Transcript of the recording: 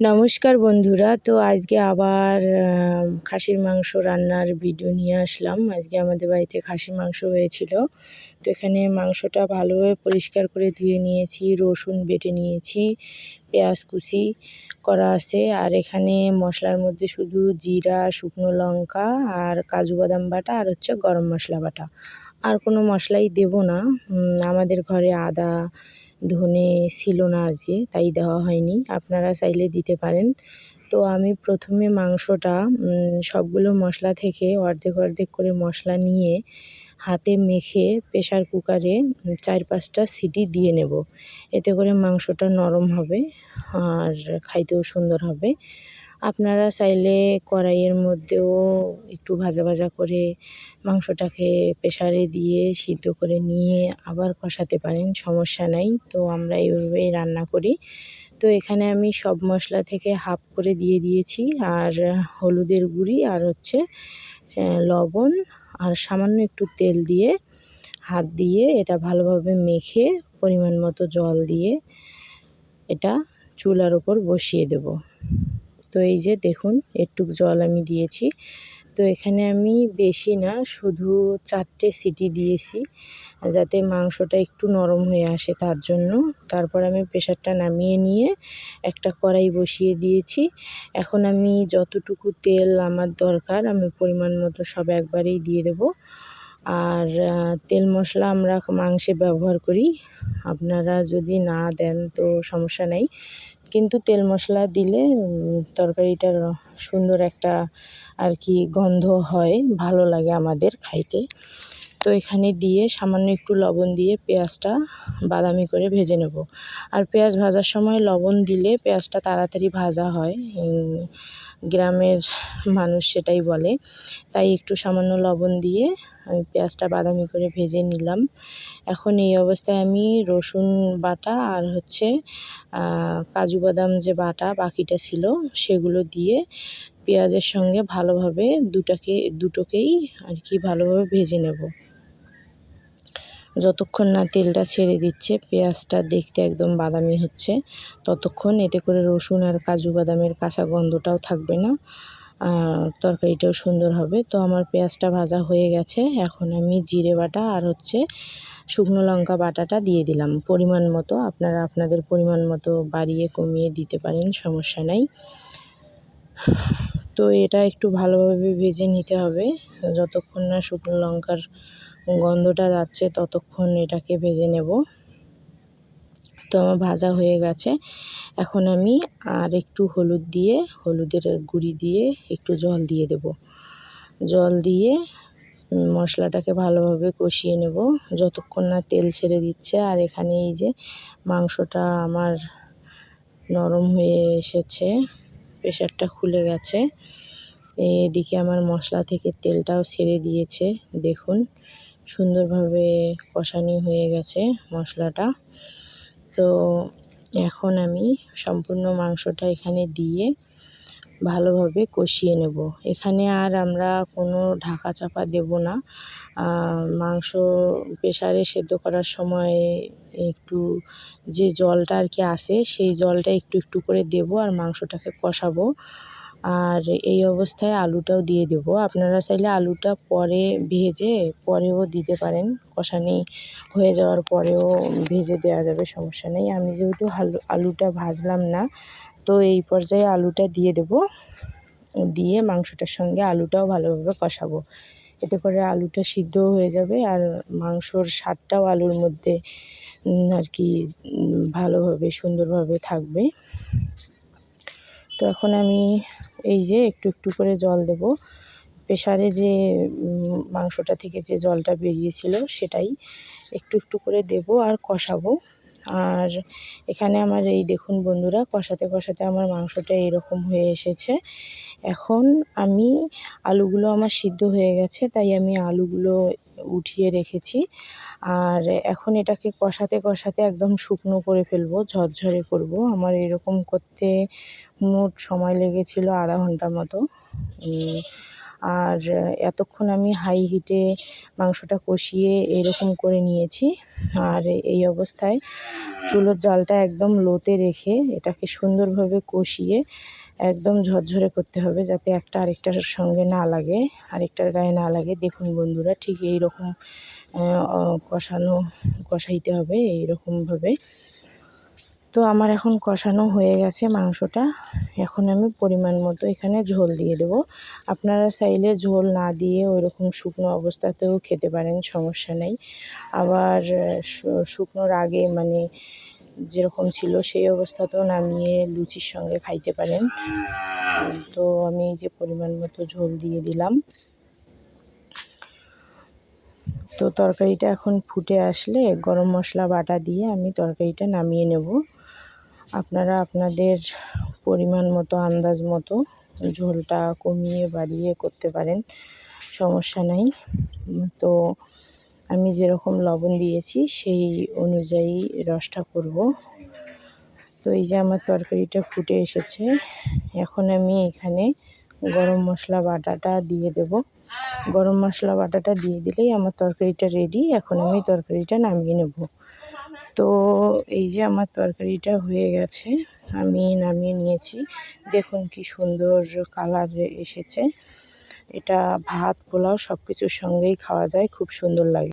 নমস্কার বন্ধুরা, তো আজকে আবার খাসির মাংস রান্নার ভিডিও নিয়ে আসলাম। আজকে আমাদের বাড়িতে খাসির মাংস হয়েছিল। তো এখানে মাংসটা ভালোভাবে পরিষ্কার করে ধুয়ে নিয়েছি, রসুন বেটে নিয়েছি, পেঁয়াজ কুচি করা আছে। আর এখানে মশলার মধ্যে শুধু জিরা, শুকনো লঙ্কা আর কাজু বাদাম বাটা আর হচ্ছে গরম মশলা বাটা। আর কোনো মশলাই দেব না। আমাদের ঘরে আদা ধনে ছিল না আজকে, তাই দেওয়া হয়নি। আপনারা চাইলে দিতে পারেন। তো আমি প্রথমে মাংসটা সবগুলো মশলা থেকে অর্ধেক অর্ধেক করে মশলা নিয়ে হাতে মেখে প্রেশার কুকারে চার পাঁচটা সিটি দিয়ে নেব। এতে করে মাংসটা নরম হবে আর খাইতেও সুন্দর হবে। আপনারা চাইলে কড়াইয়ের মধ্যেও একটু ভাজা ভাজা করে মাংসটাকে প্রেশারে দিয়ে সিদ্ধ করে নিয়ে আবার কষাতে পারেন, সমস্যা নাই। তো আমরা এইভাবেই রান্না করি। তো এখানে আমি সব মশলা থেকে হাফ করে দিয়ে দিয়েছি, আর হলুদের গুঁড়ি আর হচ্ছে লবণ, আর সামান্য একটু তেল দিয়ে হাত দিয়ে এটা ভালোভাবে মেখে পরিমাণ মতো জল দিয়ে এটা চুলার ওপর বসিয়ে দেব। তো এই যে দেখুন একটু জল আমি দিয়েছি। তো এখানে আমি বেশি না, শুধু চারটে সিটি দিয়েছি, যাতে মাংসটা একটু নরম হয়ে আসে তার জন্য। তারপর আমি প্রেশারটা নামিয়ে নিয়ে একটা কড়াই বসিয়ে দিয়েছি। এখন আমি যতটুকু তেল আমার দরকার, আমি পরিমাণ মতো সব একবারেই দিয়ে দেব। আর তেল মশলা আমরা মাংসে ব্যবহার করি। আপনারা যদি না দেন তো সমস্যা নেই। কিন্তু তেল মশলা দিলে তরকারিটার সুন্দর একটা আর কি গন্ধ হয়, ভালো লাগে আমাদের খাইতে। তো এখানে দিয়ে সামান্য একটু লবণ দিয়ে পেঁয়াজটা বাদামি করে ভেজে নেব। আর পেঁয়াজ ভাজার সময় লবণ দিলে পেঁয়াজটা তাড়াতাড়ি ভাজা হয়। গ্রামের মানুষ সেটাই বলে। তাই একটু সামান্য লবণ দিয়ে আমি পেঁয়াজটা বাদামি করে ভেজে নিলাম। এখন এই অবস্থায় আমি রসুন বাটা আর হচ্ছে কাজু বাদাম যে বাটা বাকিটা ছিল সেগুলো দিয়ে পেঁয়াজের সঙ্গে ভালোভাবে দুটাকে, দুটোকেই আর কি ভালোভাবে ভেজে নেব। যতক্ষণ না তেলটা ছেড়ে দিচ্ছে, পেঁয়াজটা দেখতে একদম বাদামি হচ্ছে, ততক্ষণ এতে করে রসুন আর কাজু বাদামের কাঁচা গন্ধটাও থাকবে না তরকারিটাও সুন্দর হবে। তো আমার পেঁয়াজটা ভাজা হয়ে গেছে, এখন আমি জিরে বাটা আর হচ্ছে শুকনো লঙ্কা বাটাটা দিয়ে দিলাম। পরিমাণ মতো, আপনারা আপনাদের পরিমাণ মতো বাড়িয়ে কমিয়ে দিতে পারেন, সমস্যা নাই। তো এটা একটু ভালোভাবে ভেজে নিতে হবে, যতক্ষণ না শুকনো লঙ্কার গন্ধটা যাচ্ছে, ততক্ষণ এটাকে ভেজে নেব। তো আমার ভাজা হয়ে গেছে। এখন আমি আর একটু হলুদ দিয়ে, হলুদের গুঁড়ি দিয়ে একটু জল দিয়ে দেব। জল দিয়ে মশলাটাকে ভালোভাবে কষিয়ে নেব। যতক্ষণ না তেল ছেড়ে দিচ্ছে, আর এখানে এই যে মাংসটা আমার নরম হয়ে এসেছে, প্রেশারটা খুলে গেছে, এদিকে আমার মশলা থেকে তেলটাও ছেড়ে দিয়েছে, দেখুন। সুন্দরভাবে কষানি হয়ে গেছে মশলাটা। তো এখন আমি সম্পূর্ণ মাংসটা এখানে দিয়ে ভালোভাবে কষিয়ে নেব। এখানে আর আমরা কোনো ঢাকা চাপা দেব না। মাংস প্রেশারে সেদ্ধ করার সময় একটু যে জলটা আর কি আসে, সেই জলটা একটু একটু করে দেব আর মাংসটাকে কষাবো। আর এই অবস্থায় আলুটাও দিয়ে দেবো। আপনারা চাইলে আলুটা পরে ভেজে পরেও দিতে পারেন। কষানি হয়ে যাওয়ার পরেও ভেজে দেওয়া যাবে, সমস্যা নেই। আমি যেহেতু আলু আলুটা ভাজলাম না, তো এই পর্যায়ে আলুটা দিয়ে দেব। দিয়ে মাংসটার সঙ্গে আলুটাও ভালোভাবে কষাবো। এতে করে আলুটা সিদ্ধও হয়ে যাবে আর মাংসর স্বাদটাও আলুর মধ্যে আর কি ভালোভাবে, সুন্দরভাবে থাকবে। তো এখন আমি এই যে একটু একটু করে জল দেব। প্রেশারে যে মাংসটা থেকে যে জলটা বেরিয়েছিল সেটাই একটু একটু করে দেব আর কষাবো। আর এখানে আমার এই দেখুন বন্ধুরা, কষাতে কষাতে আমার মাংসটা এরকম হয়ে এসেছে। এখন আমি আলুগুলো আমার সিদ্ধ হয়ে গেছে, তাই আমি আলুগুলো উঠিয়ে রেখেছি। আর এখন এটাকে কষাতে কষাতে একদম শুকনো করে ফেলব, ঝরঝরে করব। আমার এরকম করতে মোট সময় লেগেছিল আধা ঘণ্টার মতো। আর এতক্ষণ আমি হাই হিটে মাংসটা কষিয়ে এরকম করে নিয়েছি। আর এই অবস্থায় চুলোর জালটা একদম লোতে রেখে এটাকে সুন্দরভাবে কষিয়ে একদম ঝরঝরে করতে হবে যাতে একটা আরেকটার সঙ্গে না লাগে, আরেকটার গায়ে না লাগে। দেখুন বন্ধুরা, ঠিক এই রকম কষানো, কষাইতে হবে এইরকমভাবে। তো আমার এখন কষানো হয়ে গেছে মাংসটা। এখন আমি পরিমাণ মতো এখানে ঝোল দিয়ে দেব। আপনারা চাইলে ঝোল না দিয়ে ওই রকম শুকনো অবস্থাতেও খেতে পারেন, সমস্যা নেই। আবার শুকনোর আগে মানে যেরকম ছিল সেই অবস্থাতেও নামিয়ে লুচির সঙ্গে খাইতে পারেন। তো আমি যে পরিমাণ মতো ঝোল দিয়ে দিলাম। তো তরকারিটা এখন ফুটে আসলে গরম মশলা বাটা দিয়ে আমি তরকারিটা নামিয়ে নেব। আপনারা আপনাদের পরিমাণ মতো, আন্দাজ মতো ঝোলটা কমিয়ে বাড়িয়ে করতে পারেন, সমস্যা নাই। তো আমি যেরকম লবণ দিয়েছি, সেই অনুযায়ী রসটা করব। তো এই যে আমার তরকারিটা ফুটে এসেছে, এখন আমি এখানে গরম মশলা বাটাটা দিয়ে দেব। গরম মশলা বাটাটা দিয়ে দিলেই আমার তরকারিটা রেডি এখন আমি তরকারিটা নামিয়ে নেব। তো এই যে আমার তরকারিটা হয়ে গেছে, আমি নামিয়ে নিয়েছি। দেখুন কি সুন্দর কালার এসেছে। এটা ভাত, পোলাও সব কিছুর সঙ্গেই খাওয়া যায়, খুব সুন্দর লাগে।